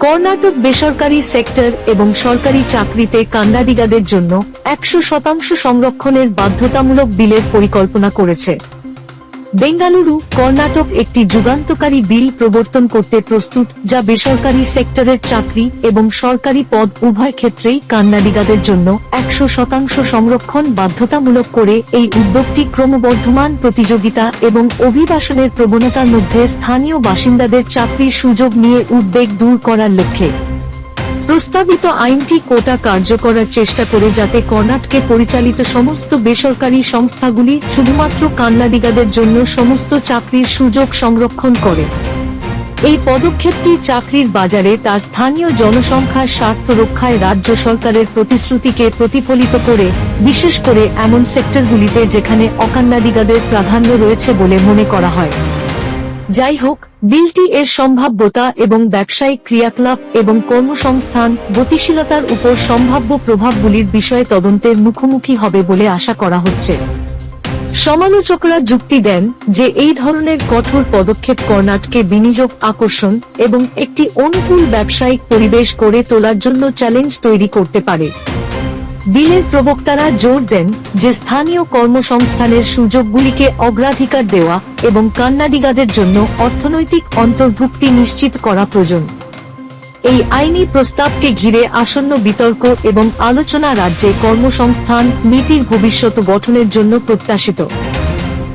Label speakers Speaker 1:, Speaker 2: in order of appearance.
Speaker 1: কর্ণাটক বেসরকারি সেক্টর এবং সরকারি চাকরিতে কান্নাডিগাদের জন্য একশো শতাংশ সংরক্ষণের বাধ্যতামূলক বিলের পরিকল্পনা করেছে। বেঙ্গালুরু, কর্ণাটক একটি যুগান্তকারী বিল প্রবর্তন করতে প্রস্তুত, যা বেসরকারি সেক্টরের চাকরি এবং সরকারি পদ উভয় ক্ষেত্রেই কান্নাডিগাদের জন্য একশো শতাংশ সংরক্ষণ বাধ্যতামূলক করে এই উদ্যোগটি ক্রমবর্ধমান প্রতিযোগিতা এবং অভিবাসনের প্রবণতার মধ্যে স্থানীয় বাসিন্দাদের চাকরির সুযোগ নিয়ে উদ্বেগ দূর করার লক্ষ্যে। প্রস্তাবিত আইনটি কোটা কার্যকরার চেষ্টা করে যাতে কর্ণাটকে পরিচালিত সমস্ত বেসরকারি সংস্থাগুলি শুধুমাত্র কান্নাডিগাদের জন্য সমস্ত চাকরির সুযোগ সংরক্ষণ করে। এই পদক্ষেপটি চাকরির বাজারে তার স্থানীয় জনসংখ্যার স্বার্থ রক্ষায় রাজ্য সরকারের প্রতিশ্রুতিকে প্রতিফলিত করে, বিশেষ করে এমন সেক্টরগুলিতে যেখানে অকান্নাডিগাদের প্রাধান্য রয়েছে বলে মনে করা হয়। যাই হোক বিলটি এর সম্ভাব্যতা এবং ব্যবসায়িক ক্রিয়াকলাপ এবং কর্মসংস্থান, গতিশীলতার উপর সম্ভাব্য প্রভাবগুলির বিষয়ে তদন্তের মুখোমুখি হবে বলে আশা করা হচ্ছে। সমালোচকরা যুক্তি দেন যে এই ধরনের কঠোর পদক্ষেপ কর্ণাটকে বিনিয়োগ, আকর্ষণ এবং একটি অনুকূল ব্যবসায়িক পরিবেশ গড়ে তোলার জন্য চ্যালেঞ্জ তৈরি করতে পারে। বিলের প্রবক্তারা জোর দেন যে স্থানীয় কর্মসংস্থানের সুযোগগুলিকে অগ্রাধিকার দেওয়া এবং কান্নাডিগাদের জন্য অর্থনৈতিক অন্তর্ভুক্তি নিশ্চিত করা প্রয়োজন। এই আইনি প্রস্তাবকে ঘিরে আসন্ন বিতর্ক এবং আলোচনা রাজ্যে কর্মসংস্থান, নীতির ভবিষ্যৎ গঠনের জন্য প্রত্যাশিত।